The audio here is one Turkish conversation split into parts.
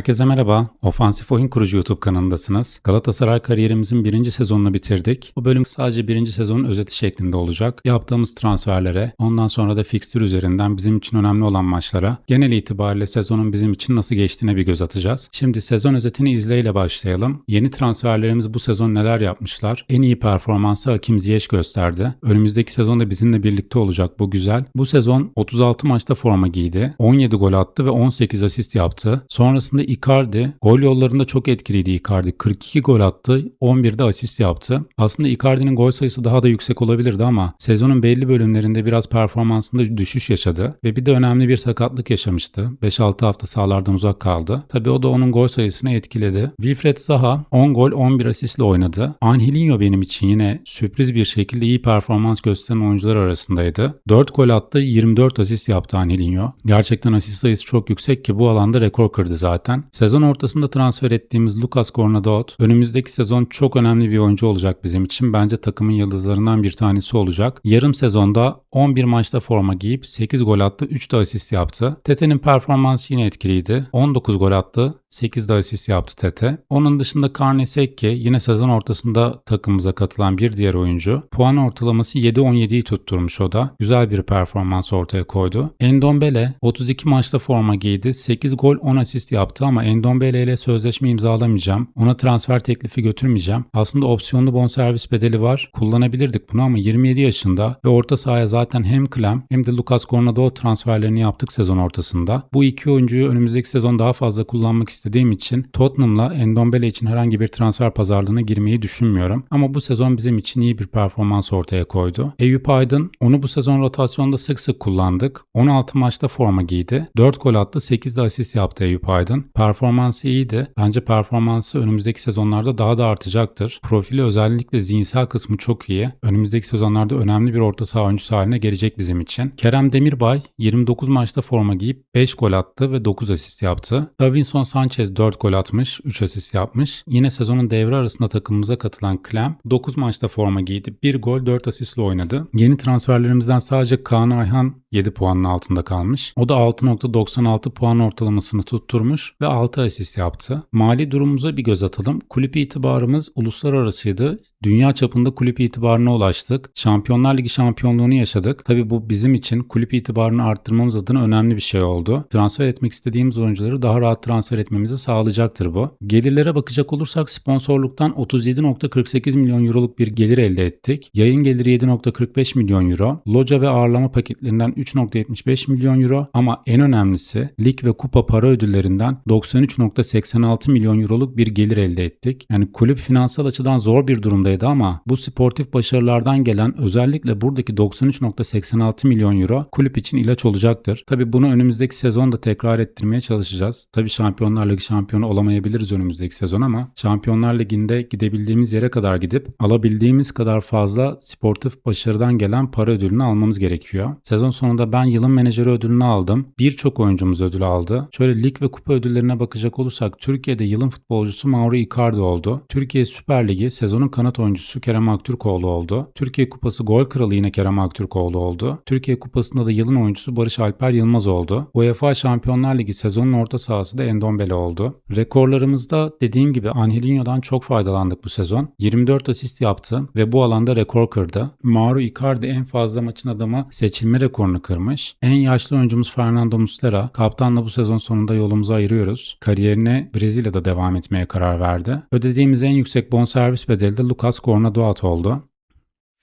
Herkese merhaba. Ofansif Oyun Kurucu YouTube kanalındasınız. Galatasaray kariyerimizin birinci sezonunu bitirdik. Bu bölüm sadece birinci sezonun özeti şeklinde olacak. Yaptığımız transferlere, ondan sonra da fikstür üzerinden bizim için önemli olan maçlara, genel itibariyle sezonun bizim için nasıl geçtiğine bir göz atacağız. Şimdi sezon özetini izleyle başlayalım. Yeni transferlerimiz bu sezon neler yapmışlar? En iyi performansı Hakim Ziyech gösterdi. Önümüzdeki sezonda bizimle birlikte olacak. Bu güzel. Bu sezon 36 maçta forma giydi. 17 gol attı ve 18 asist yaptı. Sonrasında Icardi gol yollarında çok etkiliydi Icardi. 42 gol attı, 11'de asist yaptı. Aslında Icardi'nin gol sayısı daha da yüksek olabilirdi ama sezonun belli bölümlerinde biraz performansında düşüş yaşadı ve bir de önemli bir sakatlık yaşamıştı. 5-6 hafta sahalardan uzak kaldı. Tabii o da onun gol sayısını etkiledi. Wilfred Zaha 10 gol 11 asistle oynadı. Angelinho benim için yine sürpriz bir şekilde iyi performans gösteren oyuncular arasındaydı. 4 gol attı, 24 asist yaptı Angelinho. Gerçekten asist sayısı çok yüksek ki bu alanda rekor kırdı zaten. Sezon ortasında transfer ettiğimiz Lucas Cornadot önümüzdeki sezon çok önemli bir oyuncu olacak bizim için. Bence takımın yıldızlarından bir tanesi olacak. Yarım sezonda 11 maçta forma giyip 8 gol attı, 3 de asist yaptı. Tete'nin performansı yine etkiliydi. 19 gol attı, 8 de asist yaptı Tete. Onun dışında Karne Sekke yine sezon ortasında takımımıza katılan bir diğer oyuncu. Puan ortalaması 7-17'yi tutturmuş o da. Güzel bir performans ortaya koydu. Endombele 32 maçta forma giydi. 8 gol 10 asist yaptı ama Endombele ile sözleşme imzalamayacağım. Ona transfer teklifi götürmeyeceğim. Aslında opsiyonlu bonservis bedeli var. Kullanabilirdik bunu ama 27 yaşında ve orta sahaya zaten hem Clem hem de Lucas Cornado transferlerini yaptık sezon ortasında. Bu iki oyuncuyu önümüzdeki sezon daha fazla kullanmak istediğim için Tottenham'la Endombele için herhangi bir transfer pazarlığına girmeyi düşünmüyorum. Ama bu sezon bizim için iyi bir performans ortaya koydu. Eyüp Aydın onu bu sezon rotasyonda sık sık kullandık. 16 maçta forma giydi. 4 gol attı 8 de asist yaptı Eyüp Aydın. Performansı iyiydi. Bence performansı önümüzdeki sezonlarda daha da artacaktır. Profili özellikle zihinsel kısmı çok iyi. Önümüzdeki sezonlarda önemli bir orta saha oyuncusu haline gelecek bizim için. Kerem Demirbay 29 maçta forma giyip 5 gol attı ve 9 asist yaptı. Davinson Sanchez 4 gol atmış, 3 asist yapmış. Yine sezonun devre arasında takımımıza katılan Clem 9 maçta forma giydi. 1 gol 4 asistle oynadı. Yeni transferlerimizden sadece Kaan Ayhan 7 puanın altında kalmış. O da 6.96 puan ortalamasını tutturmuş ve 6 asist yaptı. Mali durumumuza bir göz atalım. Kulüp itibarımız uluslararasıydı. Dünya çapında kulüp itibarına ulaştık. Şampiyonlar Ligi şampiyonluğunu yaşadık. Tabi bu bizim için kulüp itibarını arttırmamız adına önemli bir şey oldu. Transfer etmek istediğimiz oyuncuları daha rahat transfer etmemizi sağlayacaktır bu. Gelirlere bakacak olursak sponsorluktan 37.48 milyon euroluk bir gelir elde ettik. Yayın geliri 7.45 milyon euro. Loca ve ağırlama paketlerinden 3.75 milyon euro ama en önemlisi lig ve kupa para ödüllerinden 93.86 milyon euroluk bir gelir elde ettik. Yani kulüp finansal açıdan zor bir durumdaydı ama bu sportif başarılardan gelen özellikle buradaki 93.86 milyon euro kulüp için ilaç olacaktır. Tabi bunu önümüzdeki sezonda tekrar ettirmeye çalışacağız. Tabi Şampiyonlar Ligi şampiyonu olamayabiliriz önümüzdeki sezon ama Şampiyonlar Ligi'nde gidebildiğimiz yere kadar gidip alabildiğimiz kadar fazla sportif başarıdan gelen para ödülünü almamız gerekiyor. Sezon sonunda ben yılın menajeri ödülünü aldım. Birçok oyuncumuz ödül aldı. Şöyle lig ve kupa ödüllerine bakacak olursak Türkiye'de yılın futbolcusu Mauro Icardi oldu. Türkiye Süper Ligi sezonun kanat oyuncusu Kerem Aktürkoğlu oldu. Türkiye Kupası gol kralı yine Kerem Aktürkoğlu oldu. Türkiye Kupası'nda da yılın oyuncusu Barış Alper Yılmaz oldu. UEFA Şampiyonlar Ligi sezonun orta sahası da Endombele oldu. Rekorlarımızda dediğim gibi Angelinho'dan çok faydalandık bu sezon. 24 asist yaptı ve bu alanda rekor kırdı. Mauro Icardi en fazla maçın adamı seçilme rekorunu kırmış. En yaşlı oyuncumuz Fernando Muslera. Kaptanla bu sezon sonunda yolumuzu ayırıyoruz. Kariyerine Brezilya'da devam etmeye karar verdi. Ödediğimiz en yüksek bonservis bedeli de Lucas Cornadoat oldu.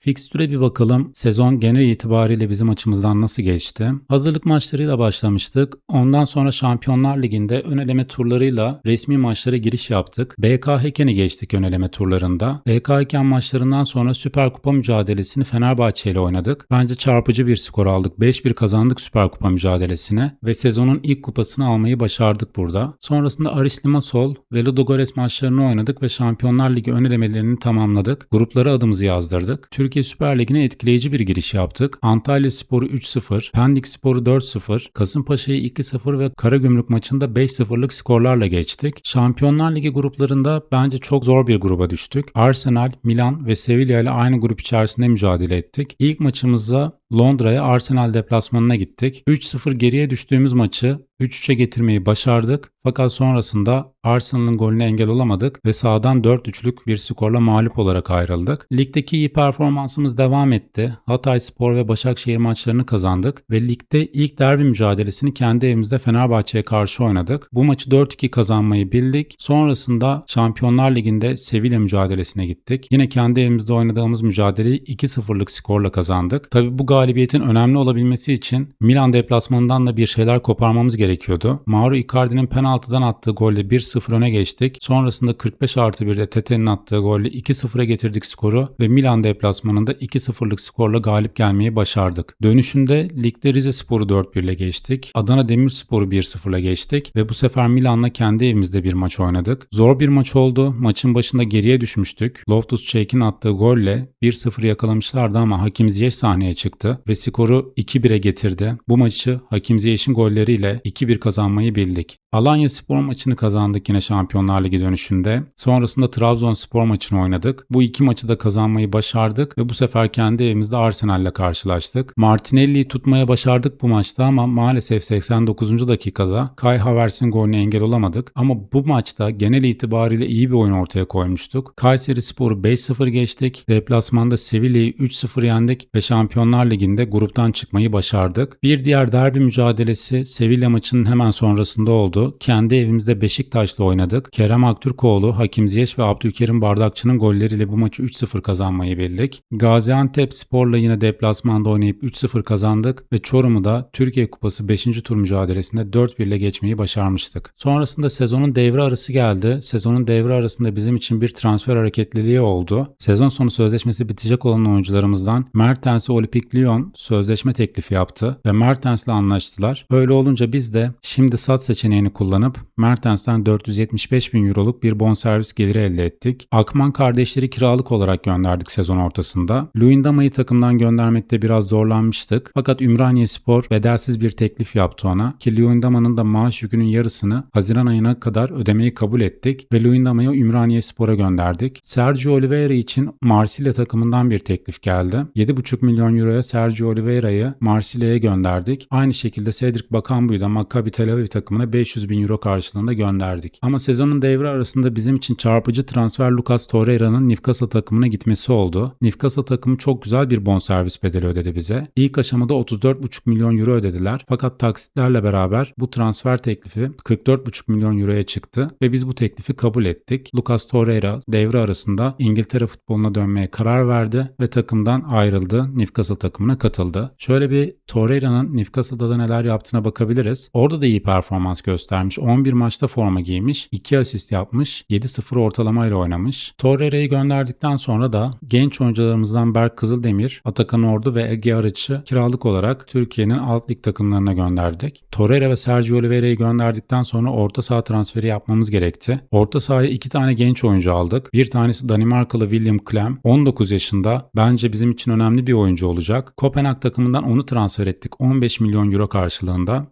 Fikstüre bir bakalım. Sezon genel itibariyle bizim açımızdan nasıl geçti? Hazırlık maçlarıyla başlamıştık. Ondan sonra Şampiyonlar Ligi'nde ön eleme turlarıyla resmi maçlara giriş yaptık. BK Heken'i geçtik ön eleme turlarında. BK Heken maçlarından sonra Süper Kupa mücadelesini Fenerbahçe ile oynadık. Bence çarpıcı bir skor aldık. 5-1 kazandık Süper Kupa mücadelesini ve sezonun ilk kupasını almayı başardık burada. Sonrasında Aris Limassol ve Ludogorets maçlarını oynadık ve Şampiyonlar Ligi ön elemelerini tamamladık. Gruplara adımızı yazdırdık. Türkiye Süper Ligi'ne etkileyici bir giriş yaptık. Antalya Sporu 3-0, Pendik Sporu 4-0, Kasımpaşa'yı 2-0 ve Karagümrük maçında 5-0'lık skorlarla geçtik. Şampiyonlar Ligi gruplarında bence çok zor bir gruba düştük. Arsenal, Milan ve Sevilla ile aynı grup içerisinde mücadele ettik. İlk maçımızda Londra'ya Arsenal deplasmanına gittik. 3-0 geriye düştüğümüz maçı 3-3'e getirmeyi başardık. Fakat sonrasında Arsenal'ın golüne engel olamadık ve sahadan 4-3'lük bir skorla mağlup olarak ayrıldık. Ligdeki iyi performansımız devam etti. Hatay Spor ve Başakşehir maçlarını kazandık ve ligde ilk derbi mücadelesini kendi evimizde Fenerbahçe'ye karşı oynadık. Bu maçı 4-2 kazanmayı bildik. Sonrasında Şampiyonlar Ligi'nde Sevilla mücadelesine gittik. Yine kendi evimizde oynadığımız mücadeleyi 2-0'lık skorla kazandık. Tabi bu galibiyetin önemli olabilmesi için Milan deplasmanından da bir şeyler koparmamız gerekiyordu. Mauro Icardi'nin penaltıdan attığı golle 1-0 öne geçtik. Sonrasında 45 artı 1'de Tete'nin attığı golle 2-0'a getirdik skoru ve Milan deplasmanında 2-0'lık skorla galip gelmeyi başardık. Dönüşünde ligde Rize Spor'u 4-1 ile geçtik. Adana Demirspor'u 1-0 ile geçtik ve bu sefer Milan'la kendi evimizde bir maç oynadık. Zor bir maç oldu. Maçın başında geriye düşmüştük. Loftus Cheek'in attığı golle 1-0 yakalamışlardı ama Hakim Ziyech sahneye çıktı ve skoru 2-1'e getirdi. Bu maçı Hakim Ziyech'in golleriyle 2-1 kazanmayı bildik. Alanya Spor maçını kazandık yine Şampiyonlar Ligi dönüşünde. Sonrasında Trabzonspor maçını oynadık. Bu iki maçı da kazanmayı başardık ve bu sefer kendi evimizde Arsenal'le karşılaştık. Martinelli'yi tutmaya başardık bu maçta ama maalesef 89. dakikada Kai Havertz'in golüne engel olamadık. Ama bu maçta genel itibariyle iyi bir oyun ortaya koymuştuk. Kayseri Spor'u 5-0 geçtik. Deplasmanda Sevilla'yı 3-0 yendik ve Şampiyonlar Ligi'nde gruptan çıkmayı başardık. Bir diğer derbi mücadelesi Sevilla maçının hemen sonrasında oldu. Kendi evimizde Beşiktaş'la oynadık. Kerem Aktürkoğlu, Hakim Ziyech ve Abdülkerim Bardakçı'nın golleriyle bu maçı 3-0 kazanmayı bildik. Gaziantep Spor'la yine deplasmanda oynayıp 3-0 kazandık ve Çorum'u da Türkiye Kupası 5. tur mücadelesinde 4-1 ile geçmeyi başarmıştık. Sonrasında sezonun devre arası geldi. Sezonun devre arasında bizim için bir transfer hareketliliği oldu. Sezon sonu sözleşmesi bitecek olan oyuncularımızdan Mertens'e Olimpik Lyon sözleşme teklifi yaptı ve Mertens'le anlaştılar. Öyle olunca biz de şimdi sat seçeneğini kullanıp Mertens'ten 475 bin euroluk bir bonservis geliri elde ettik. Akman kardeşleri kiralık olarak gönderdik sezon ortasında. Luyendama'yı takımdan göndermekte biraz zorlanmıştık. Fakat Ümraniye Spor bedelsiz bir teklif yaptı ona ki Luyendama'nın da maaş yükünün yarısını Haziran ayına kadar ödemeyi kabul ettik ve Luyendama'yı Ümraniye Spor'a gönderdik. Sergio Oliveira için Marsilya takımından bir teklif geldi. 7,5 milyon euroya Sergio Oliveira'yı Marsilya'ya gönderdik. Aynı şekilde Cedric Bakambu'yu da Maccabi Tel Aviv takımına 500 500 bin euro karşılığında gönderdik. Ama sezonun devre arasında bizim için çarpıcı transfer Lucas Torreira'nın Nifkasa takımına gitmesi oldu. Nifkasa takımı çok güzel bir bonservis bedeli ödedi bize. İlk aşamada 34,5 milyon euro ödediler. Fakat taksitlerle beraber bu transfer teklifi 44,5 milyon euroya çıktı ve biz bu teklifi kabul ettik. Lucas Torreira devre arasında İngiltere futboluna dönmeye karar verdi ve takımdan ayrıldı. Nifkasa takımına katıldı. Şöyle bir Torreira'nın Nifkasa'da da neler yaptığına bakabiliriz. Orada da iyi performans göstermiş. 11 maçta forma giymiş. 2 asist yapmış. 7-0 ortalamayla oynamış. Torreira'yı gönderdikten sonra da genç oyuncularımızdan Berk Kızıldemir, Atakan Ordu ve Ege Arıç'ı kiralık olarak Türkiye'nin alt lig takımlarına gönderdik. Torreira ve Sergio Oliveira'yı gönderdikten sonra orta saha transferi yapmamız gerekti. Orta sahaya iki tane genç oyuncu aldık. Bir tanesi Danimarkalı William Klem. 19 yaşında. Bence bizim için önemli bir oyuncu olacak. Kopenhag takımından onu transfer ettik. 15 milyon euro karşılığında.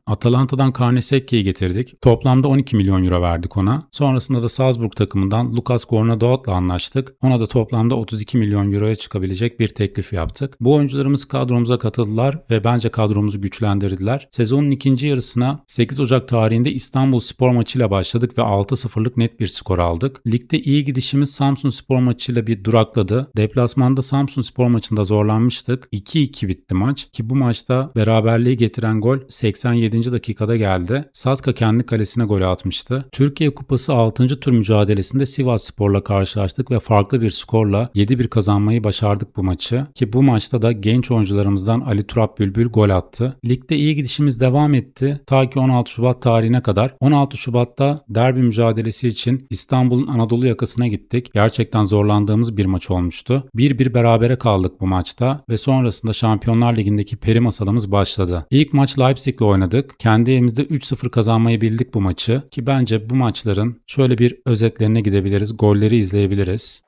Atalanta'dan Karnesekki'yi getirdik. Toplamda 12 milyon euro verdik ona. Sonrasında da Salzburg takımından Lucas Gornadout'la anlaştık. Ona da toplamda 32 milyon euroya çıkabilecek bir teklif yaptık. Bu oyuncularımız kadromuza katıldılar ve bence kadromuzu güçlendirdiler. Sezonun ikinci yarısına 8 Ocak tarihinde İstanbul Spor maçıyla başladık ve 6-0'lık net bir skor aldık. Ligde iyi gidişimiz Samsun Spor maçıyla bir durakladı. Deplasmanda Samsun Spor maçında zorlanmıştık. 2-2 bitti maç ki bu maçta beraberliği getiren gol 87. dakikada geldi. Satka kendi kendi kalesine gol atmıştı. Türkiye Kupası 6. tur mücadelesinde Sivas Spor'la karşılaştık ve farklı bir skorla 7-1 kazanmayı başardık bu maçı. Ki bu maçta da genç oyuncularımızdan Ali Turap Bülbül gol attı. Ligde iyi gidişimiz devam etti. Ta ki 16 Şubat tarihine kadar. 16 Şubat'ta derbi mücadelesi için İstanbul'un Anadolu yakasına gittik. Gerçekten zorlandığımız bir maç olmuştu. 1-1 berabere kaldık bu maçta ve sonrasında Şampiyonlar Ligi'ndeki peri masalımız başladı. İlk maç Leipzig'le oynadık. Kendi evimizde 3-0 kazanmayı bildik bu maçı ki bence bu maçların şöyle bir özetlerine gidebiliriz. Golleri izleyebiliriz.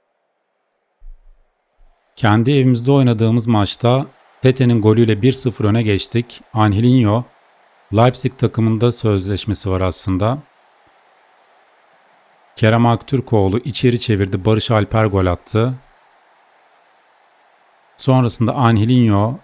Kendi evimizde oynadığımız maçta Tete'nin golüyle 1-0 öne geçtik. Angelinho Leipzig takımında sözleşmesi var aslında. Kerem Aktürkoğlu içeri çevirdi. Barış Alper gol attı. Sonrasında Angelinho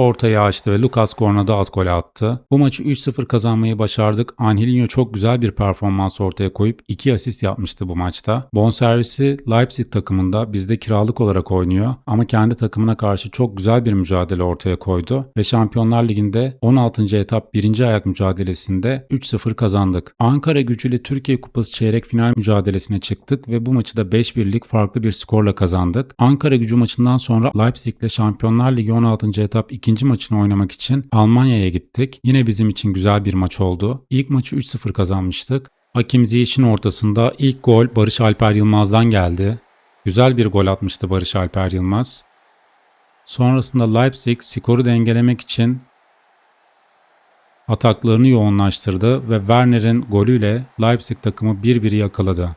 ortaya açtı ve Lucas Corna'da alt gol attı. Bu maçı 3-0 kazanmayı başardık. Angelinho çok güzel bir performans ortaya koyup 2 asist yapmıştı bu maçta. Bonservisi Leipzig takımında bizde kiralık olarak oynuyor ama kendi takımına karşı çok güzel bir mücadele ortaya koydu ve Şampiyonlar Ligi'nde 16. etap 1. ayak mücadelesinde 3-0 kazandık. Ankara gücüyle Türkiye Kupası çeyrek final mücadelesine çıktık ve bu maçı da 5-1'lik farklı bir skorla kazandık. Ankara gücü maçından sonra Leipzig ile Şampiyonlar Ligi 16. etap ikinci maçını oynamak için Almanya'ya gittik. Yine bizim için güzel bir maç oldu. İlk maçı 3-0 kazanmıştık. Hakim Ziyech'in ortasında ilk gol Barış Alper Yılmaz'dan geldi. Güzel bir gol atmıştı Barış Alper Yılmaz. Sonrasında Leipzig skoru dengelemek için ataklarını yoğunlaştırdı ve Werner'in golüyle Leipzig takımı 1-1 yakaladı.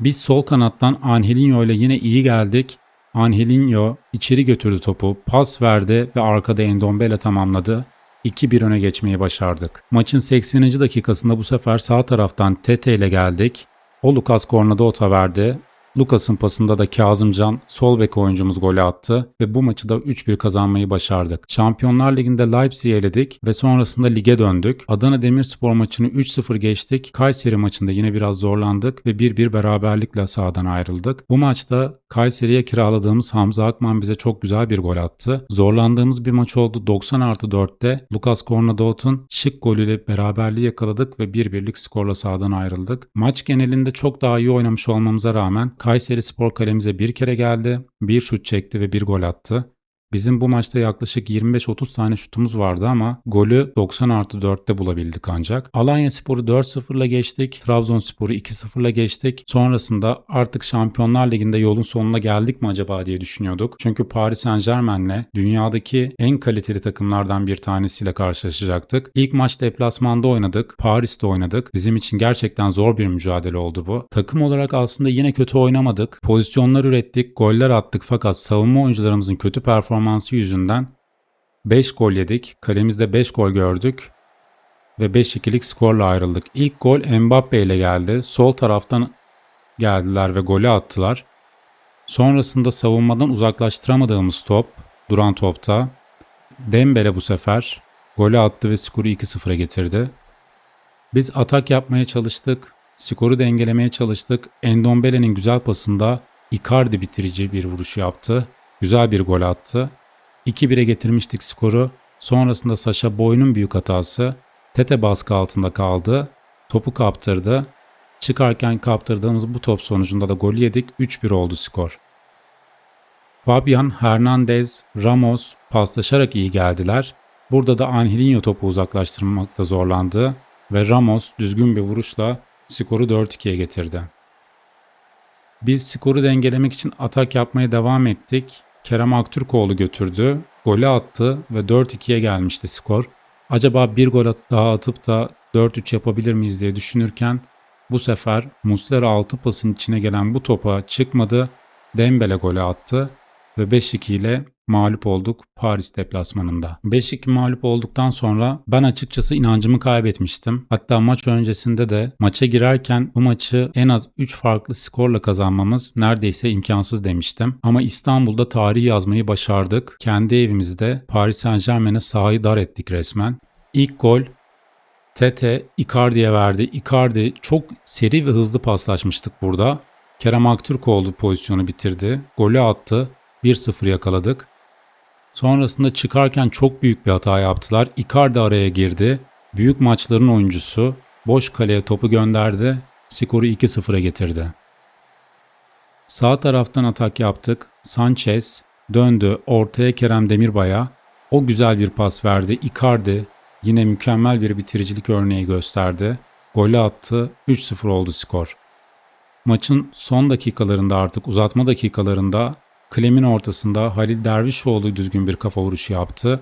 Biz sol kanattan Angelinho ile yine iyi geldik. Angelinho içeri götürdü topu, pas verdi ve arkada Endombele tamamladı. 2-1 öne geçmeyi başardık. Maçın 80. dakikasında bu sefer sağ taraftan Tete ile geldik. O Lucas Corna'da ota verdi. Lucas'ın pasında da Kazımcan sol bek oyuncumuz golü attı ve bu maçı da 3-1 kazanmayı başardık. Şampiyonlar Ligi'nde Leipzig'i eledik ve sonrasında lige döndük. Adana Demirspor maçını 3-0 geçtik. Kayseri maçında yine biraz zorlandık ve 1-1 beraberlikle sahadan ayrıldık. Bu maçta Kayseri'ye kiraladığımız Hamza Akman bize çok güzel bir gol attı. Zorlandığımız bir maç oldu. 90 artı 4'te Lucas Cornadot'un şık golüyle beraberliği yakaladık ve 1-1'lik skorla sahadan ayrıldık. Maç genelinde çok daha iyi oynamış olmamıza rağmen Kayseri Spor kalemize bir kere geldi, bir şut çekti ve bir gol attı. Bizim bu maçta yaklaşık 25-30 tane şutumuz vardı ama golü 90 artı 4'te bulabildik ancak. Alanya Spor'u 4-0 ile geçtik. Trabzonspor'u 2-0 ile geçtik. Sonrasında artık Şampiyonlar Ligi'nde yolun sonuna geldik mi acaba diye düşünüyorduk. Çünkü Paris Saint Germain'le dünyadaki en kaliteli takımlardan bir tanesiyle karşılaşacaktık. İlk maç deplasmanda oynadık. Paris'te oynadık. Bizim için gerçekten zor bir mücadele oldu bu. Takım olarak aslında yine kötü oynamadık. Pozisyonlar ürettik, goller attık fakat savunma oyuncularımızın kötü performansı performansı yüzünden 5 gol yedik. Kalemizde 5 gol gördük ve 5-2'lik skorla ayrıldık. İlk gol Mbappe ile geldi. Sol taraftan geldiler ve golü attılar. Sonrasında savunmadan uzaklaştıramadığımız top, duran topta Dembele bu sefer golü attı ve skoru 2-0'a getirdi. Biz atak yapmaya çalıştık, skoru dengelemeye çalıştık. Endombele'nin güzel pasında Icardi bitirici bir vuruş yaptı. Güzel bir gol attı. 2-1'e getirmiştik skoru. Sonrasında Saşa Boy'un büyük hatası. Tete baskı altında kaldı. Topu kaptırdı. Çıkarken kaptırdığımız bu top sonucunda da gol yedik. 3-1 oldu skor. Fabian, Hernandez, Ramos paslaşarak iyi geldiler. Burada da Angelinho topu uzaklaştırmakta zorlandı ve Ramos düzgün bir vuruşla skoru 4-2'ye getirdi. Biz skoru dengelemek için atak yapmaya devam ettik. Kerem Aktürkoğlu götürdü, golü attı ve 4-2'ye gelmişti skor. Acaba bir gol daha atıp da 4-3 yapabilir miyiz diye düşünürken bu sefer Muslera 6 pasın içine gelen bu topa çıkmadı. Dembele golü attı ve 5-2 ile mağlup olduk Paris deplasmanında. 5-2 mağlup olduktan sonra ben açıkçası inancımı kaybetmiştim. Hatta maç öncesinde de maça girerken bu maçı en az 3 farklı skorla kazanmamız neredeyse imkansız demiştim. Ama İstanbul'da tarih yazmayı başardık. Kendi evimizde Paris Saint Germain'e sahayı dar ettik resmen. İlk gol Tete Icardi'ye verdi. Icardi çok seri ve hızlı paslaşmıştık burada. Kerem Aktürkoğlu pozisyonu bitirdi. Golü attı. 1-0 yakaladık. Sonrasında çıkarken çok büyük bir hata yaptılar. Icardi araya girdi. Büyük maçların oyuncusu boş kaleye topu gönderdi. Skoru 2-0'a getirdi. Sağ taraftan atak yaptık. Sanchez döndü ortaya Kerem Demirbay'a. O güzel bir pas verdi. Icardi yine mükemmel bir bitiricilik örneği gösterdi. Golü attı. 3-0 oldu skor. Maçın son dakikalarında artık uzatma dakikalarında Klem'in ortasında Halil Dervişoğlu düzgün bir kafa vuruşu yaptı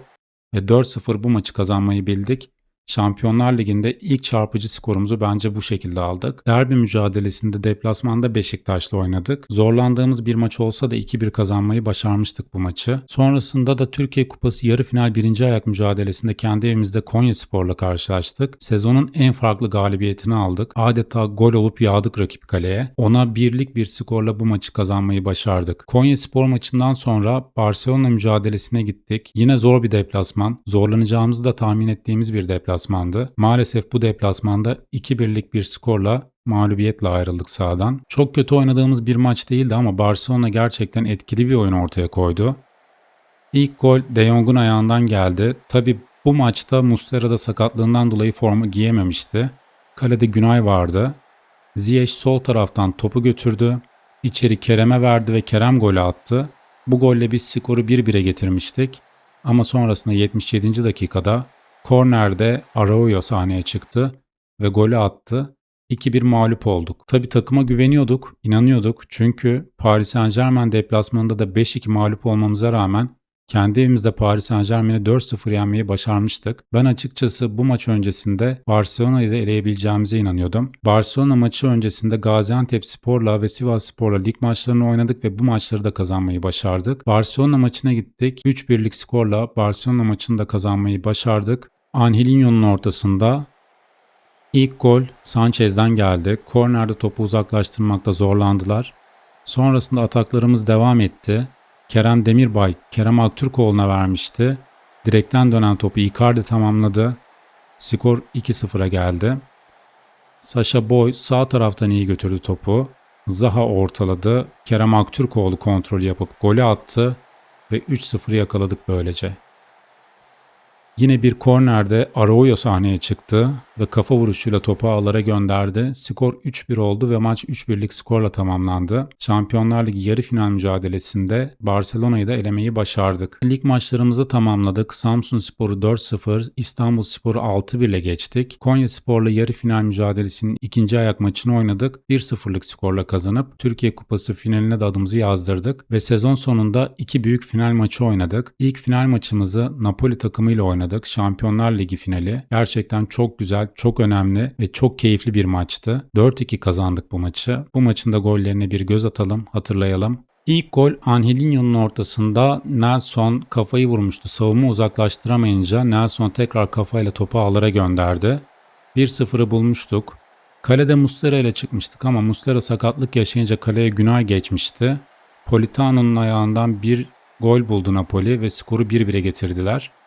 ve 4-0 bu maçı kazanmayı bildik. Şampiyonlar Ligi'nde ilk çarpıcı skorumuzu bence bu şekilde aldık. Derbi mücadelesinde deplasmanda Beşiktaş'la oynadık. Zorlandığımız bir maç olsa da 2-1 kazanmayı başarmıştık bu maçı. Sonrasında da Türkiye Kupası yarı final birinci ayak mücadelesinde kendi evimizde Konya Spor'la karşılaştık. Sezonun en farklı galibiyetini aldık. Adeta gol olup yağdık rakip kaleye. Ona birlik bir skorla bu maçı kazanmayı başardık. Konya Spor maçından sonra Barcelona mücadelesine gittik. Yine zor bir deplasman. Zorlanacağımızı da tahmin ettiğimiz bir deplasmandı. Maalesef bu deplasmanda 2-1'lik bir skorla mağlubiyetle ayrıldık sahadan. Çok kötü oynadığımız bir maç değildi ama Barcelona gerçekten etkili bir oyun ortaya koydu. İlk gol De Jong'un ayağından geldi. Tabi bu maçta Muslera da sakatlığından dolayı formu giyememişti. Kalede Günay vardı. Ziyech sol taraftan topu götürdü. İçeri Kerem'e verdi ve Kerem golü attı. Bu golle biz skoru 1-1'e getirmiştik. Ama sonrasında 77. dakikada kornerde Araujo sahneye çıktı ve golü attı. 2-1 mağlup olduk. Tabi takıma güveniyorduk, inanıyorduk. Çünkü Paris Saint Germain deplasmanında da 5-2 mağlup olmamıza rağmen kendi evimizde Paris Saint Germain'i 4-0 yenmeyi başarmıştık. Ben açıkçası bu maç öncesinde Barcelona'yı da eleyebileceğimize inanıyordum. Barcelona maçı öncesinde Gaziantep Spor'la ve Sivas Spor'la lig maçlarını oynadık ve bu maçları da kazanmayı başardık. Barcelona maçına gittik. 3-1'lik skorla Barcelona maçını da kazanmayı başardık. Angelinho'nun ortasında ilk gol Sanchez'den geldi. Kornerde topu uzaklaştırmakta zorlandılar. Sonrasında ataklarımız devam etti. Kerem Demirbay, Kerem Aktürkoğlu'na vermişti. Direkten dönen topu Icardi tamamladı. Skor 2-0'a geldi. Sasha Boy sağ taraftan iyi götürdü topu. Zaha ortaladı. Kerem Aktürkoğlu kontrol yapıp golü attı ve 3-0 yakaladık böylece. Yine bir kornerde Araujo sahneye çıktı ve kafa vuruşuyla topu ağlara gönderdi. Skor 3-1 oldu ve maç 3-1'lik skorla tamamlandı. Şampiyonlar Ligi yarı final mücadelesinde Barcelona'yı da elemeyi başardık. Lig maçlarımızı tamamladık. Samsun Spor'u 4-0, İstanbul Spor'u 6-1 ile geçtik. Konya Spor'la yarı final mücadelesinin ikinci ayak maçını oynadık. 1-0'lık skorla kazanıp Türkiye Kupası finaline de adımızı yazdırdık ve sezon sonunda iki büyük final maçı oynadık. İlk final maçımızı Napoli takımıyla oynadık oynadık. Şampiyonlar Ligi finali. Gerçekten çok güzel, çok önemli ve çok keyifli bir maçtı. 4-2 kazandık bu maçı. Bu maçın da gollerine bir göz atalım, hatırlayalım. İlk gol Angelinho'nun ortasında Nelson kafayı vurmuştu. Savunma uzaklaştıramayınca Nelson tekrar kafayla topu ağlara gönderdi. 1-0'ı bulmuştuk. Kalede Muslera ile çıkmıştık ama Muslera sakatlık yaşayınca kaleye günah geçmişti. Politano'nun ayağından bir gol buldu Napoli ve skoru 1-1'e getirdiler.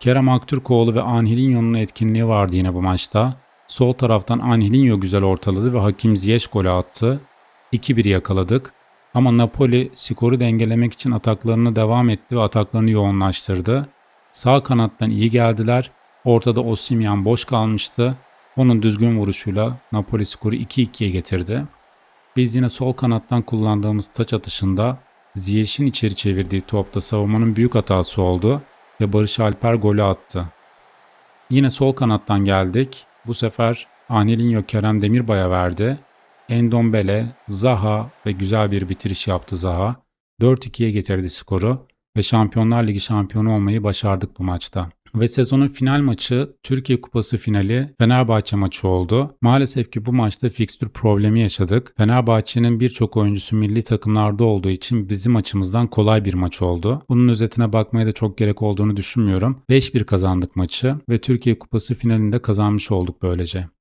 Kerem Aktürkoğlu ve Angelinho'nun etkinliği vardı yine bu maçta. Sol taraftan Angelinho güzel ortaladı ve Hakim Ziyech golü attı. 2-1 yakaladık. Ama Napoli skoru dengelemek için ataklarını devam etti ve ataklarını yoğunlaştırdı. Sağ kanattan iyi geldiler. Ortada Osimhen boş kalmıştı. Onun düzgün vuruşuyla Napoli skoru 2-2'ye getirdi. Biz yine sol kanattan kullandığımız taç atışında Ziyech'in içeri çevirdiği topta savunmanın büyük hatası oldu ve Barış Alper golü attı. Yine sol kanattan geldik. Bu sefer Angelinho Kerem Demirbay'a verdi. Endombele, Zaha ve güzel bir bitiriş yaptı Zaha. 4-2'ye getirdi skoru ve Şampiyonlar Ligi şampiyonu olmayı başardık bu maçta. Ve sezonun final maçı Türkiye Kupası finali Fenerbahçe maçı oldu. Maalesef ki bu maçta fikstür problemi yaşadık. Fenerbahçe'nin birçok oyuncusu milli takımlarda olduğu için bizim açımızdan kolay bir maç oldu. Bunun özetine bakmaya da çok gerek olduğunu düşünmüyorum. 5-1 kazandık maçı ve Türkiye Kupası finalinde kazanmış olduk böylece.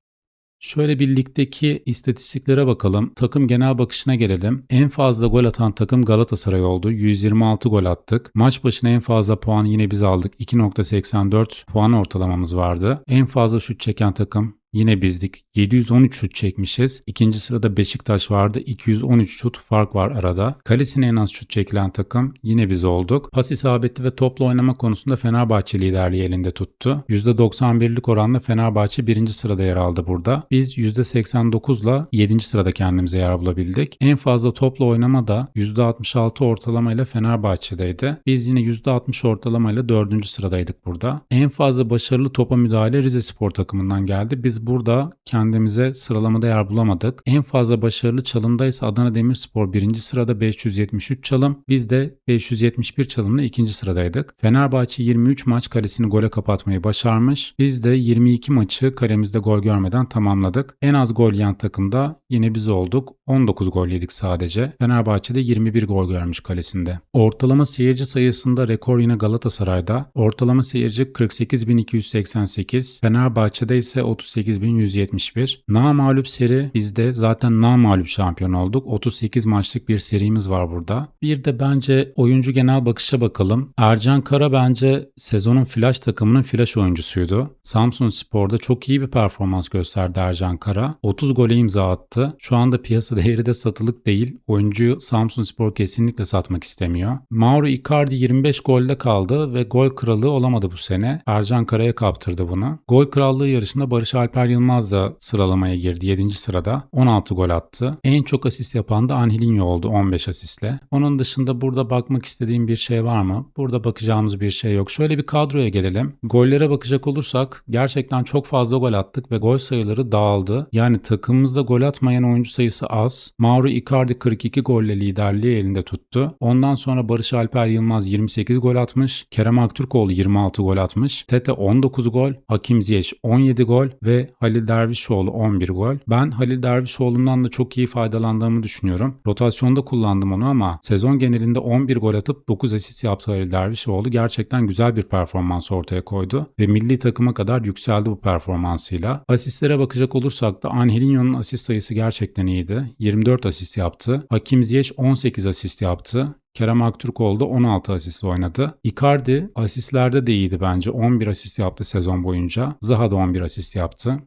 Şöyle bir ligdeki istatistiklere bakalım. Takım genel bakışına gelelim. En fazla gol atan takım Galatasaray oldu. 126 gol attık. Maç başına en fazla puan yine biz aldık. 2.84 puan ortalamamız vardı. En fazla şut çeken takım Yine bizdik. 713 şut çekmişiz. İkinci sırada Beşiktaş vardı. 213 şut fark var arada. Kalesine en az şut çekilen takım yine biz olduk. Pas isabeti ve topla oynama konusunda Fenerbahçe liderliği elinde tuttu. %91'lik oranla Fenerbahçe birinci sırada yer aldı burada. Biz %89'la 7. sırada kendimize yer bulabildik. En fazla topla oynama da %66 ortalamayla Fenerbahçe'deydi. Biz yine %60 ortalamayla 4. sıradaydık burada. En fazla başarılı topa müdahale Rize Spor takımından geldi. Biz burada kendimize sıralamada yer bulamadık. En fazla başarılı çalımdaysa Adana Demirspor birinci sırada 573 çalım. Biz de 571 çalımla ikinci sıradaydık. Fenerbahçe 23 maç kalesini gole kapatmayı başarmış. Biz de 22 maçı kalemizde gol görmeden tamamladık. En az gol yiyen takımda yine biz olduk. 19 gol yedik sadece. Fenerbahçe'de 21 gol görmüş kalesinde. Ortalama seyirci sayısında rekor yine Galatasaray'da. Ortalama seyirci 48.288. Fenerbahçe'de ise 38.171. Namağlup seri bizde zaten namağlup şampiyon olduk. 38 maçlık bir serimiz var burada. Bir de bence oyuncu genel bakışa bakalım. Ercan Kara bence sezonun flash takımının flash oyuncusuydu. Samsun Spor'da çok iyi bir performans gösterdi Ercan Kara. 30 gole imza attı. Şu anda piyasa değeri de satılık değil. Oyuncuyu Samsun Spor kesinlikle satmak istemiyor. Mauro Icardi 25 golde kaldı ve gol kralı olamadı bu sene. Ercan Kara'ya kaptırdı bunu. Gol krallığı yarışında Barış Alper Yılmaz da sıralamaya girdi 7. sırada. 16 gol attı. En çok asist yapan da Angelinho oldu 15 asistle. Onun dışında burada bakmak istediğim bir şey var mı? Burada bakacağımız bir şey yok. Şöyle bir kadroya gelelim. Gollere bakacak olursak gerçekten çok fazla gol attık ve gol sayıları dağıldı. Yani takımımızda gol atmayan oyuncu sayısı az. Mauro Icardi 42 golle liderliği elinde tuttu. Ondan sonra Barış Alper Yılmaz 28 gol atmış. Kerem Aktürkoğlu 26 gol atmış. Tete 19 gol. Hakim Ziyech 17 gol ve Halil Dervişoğlu 11 gol. Ben Halil Dervişoğlu'ndan da çok iyi faydalandığımı düşünüyorum. Rotasyonda kullandım onu ama sezon genelinde 11 gol atıp 9 asist yaptı Halil Dervişoğlu. Gerçekten güzel bir performans ortaya koydu ve milli takıma kadar yükseldi bu performansıyla. Asistlere bakacak olursak da Angelinho'nun asist sayısı gerçekten iyiydi. 24 asist yaptı. Hakim Ziyech 18 asist yaptı. Kerem Aktürkoğlu da 16 asist oynadı. Icardi asistlerde de iyiydi bence. 11 asist yaptı sezon boyunca. Zaha da 11 asist yaptı.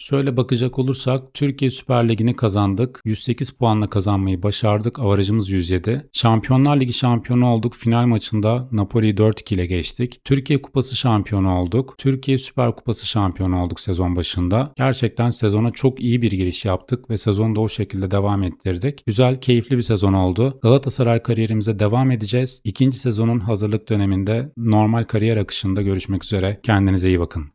Şöyle bakacak olursak Türkiye Süper Ligi'ni kazandık. 108 puanla kazanmayı başardık. Avarajımız 107. Şampiyonlar Ligi şampiyonu olduk. Final maçında Napoli'yi 4-2 ile geçtik. Türkiye Kupası şampiyonu olduk. Türkiye Süper Kupası şampiyonu olduk sezon başında. Gerçekten sezona çok iyi bir giriş yaptık ve sezonda o şekilde devam ettirdik. Güzel, keyifli bir sezon oldu. Galatasaray kariyerimize devam edeceğiz. İkinci sezonun hazırlık döneminde normal kariyer akışında görüşmek üzere. Kendinize iyi bakın.